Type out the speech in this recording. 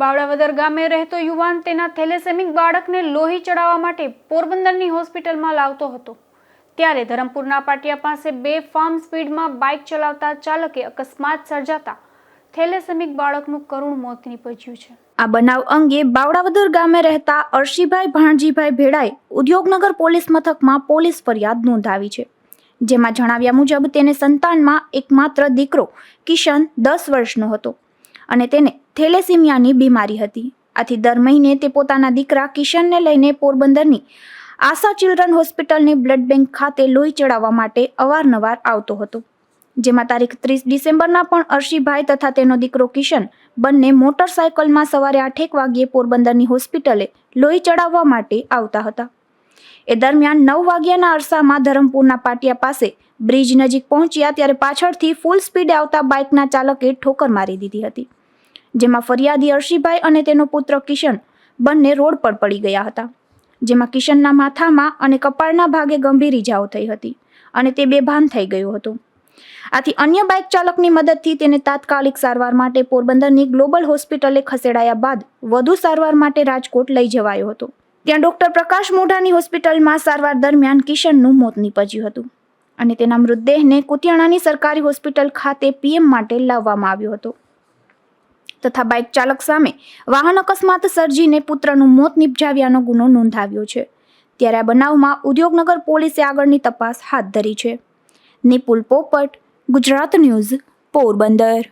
બાવળાવદર ગામે રહેતો યુવાન તેના થેલેસેમિક બાળકને લોહી ચડાવવા માટે પોરબંદરની હોસ્પિટલમાં લાવતો હતો. ત્યારે ધરમપુરના પાટિયા પાસે બે ફાર્મ સ્પીડમાં બાઇક ચલાવતા ચાલકે અકસ્માત સર્જાતા થેલેસેમિક બાળકનું કરુણ મોત નીપજ્યું છે. આ બનાવ અંગે બાવળાવદર ગામે રહેતા અર્શીભાઈ ભાણજીભાઈ ભેડાએ ઉદ્યોગનગર પોલીસ મથકમાં પોલીસ ફરિયાદ નોંધાવી છે, જેમાં જણાવ્યા મુજબ તેને સંતાનમાં એકમાત્ર દીકરો કિશન દસ વર્ષનો હતો અને તેને થેલેસીમિયાની બીમારી હતી. આથી દર મહિને તે પોતાના દીકરા કિશનને લઈને પોરબંદરની આશા ચિલ્ડ્રન હોસ્પિટલની બ્લડ બેંક ખાતે લોહી ચડાવવા માટે અવારનવાર આવતો હતો. જેમાં તારીખ ત્રીસ ડિસેમ્બરના પણ અર્શીભાઈ તથા તેનો દીકરો કિશન બંને મોટરસાયકલમાં સવારે આઠેક વાગ્યે પોરબંદરની હોસ્પિટલે લોહી ચડાવવા માટે આવતા હતા. એ દરમિયાન નવ વાગ્યાના અરસામાં ધરમપુરના પાટિયા પાસે બ્રિજ નજીક પહોંચ્યા ત્યારે પાછળથી ફૂલ સ્પીડે આવતા બાઇકના ચાલકે ઠોકર મારી દીધી હતી. જેમાં ફરિયાદી અર્શીભાઈ અને તેનો પુત્ર કિશન બંને રોડ પર પડી ગયા હતા. જેમાં કિશનના માથામાં અને કપાળના ભાગે ગંભીર ઇજાઓ થઈ હતી અને તે બેભાન થઈ ગયો હતો. આથી અન્ય બાઇક ચાલકની મદદથી તેને તાત્કાલિક સારવાર માટે પોરબંદરની ગ્લોબલ હોસ્પિટલે ખસેડાયા બાદ વધુ સારવાર માટે રાજકોટ લઈ જવાયો હતો. ત્યાં ડોક્ટર પ્રકાશ મોઢાની હોસ્પિટલમાં સારવાર દરમિયાન કિશનનું મોત નીપજ્યું હતું અને તેના મૃતદેહને કુતિયાણાની સરકારી હોસ્પિટલ ખાતે પીએમ માટે લાવવામાં આવ્યો હતો. તથા બાઇક ચાલક સામે વાહન અકસ્માત સર્જીને પુત્રનું મોત નિપજાવ્યાનો ગુનો નોંધાવ્યો છે. ત્યારે આ બનાવમાં ઉદ્યોગનગર પોલીસે આગળની તપાસ હાથ ધરી છે. નિપુલ પોપટ, ગુજરાત ન્યૂઝ, પોરબંદર.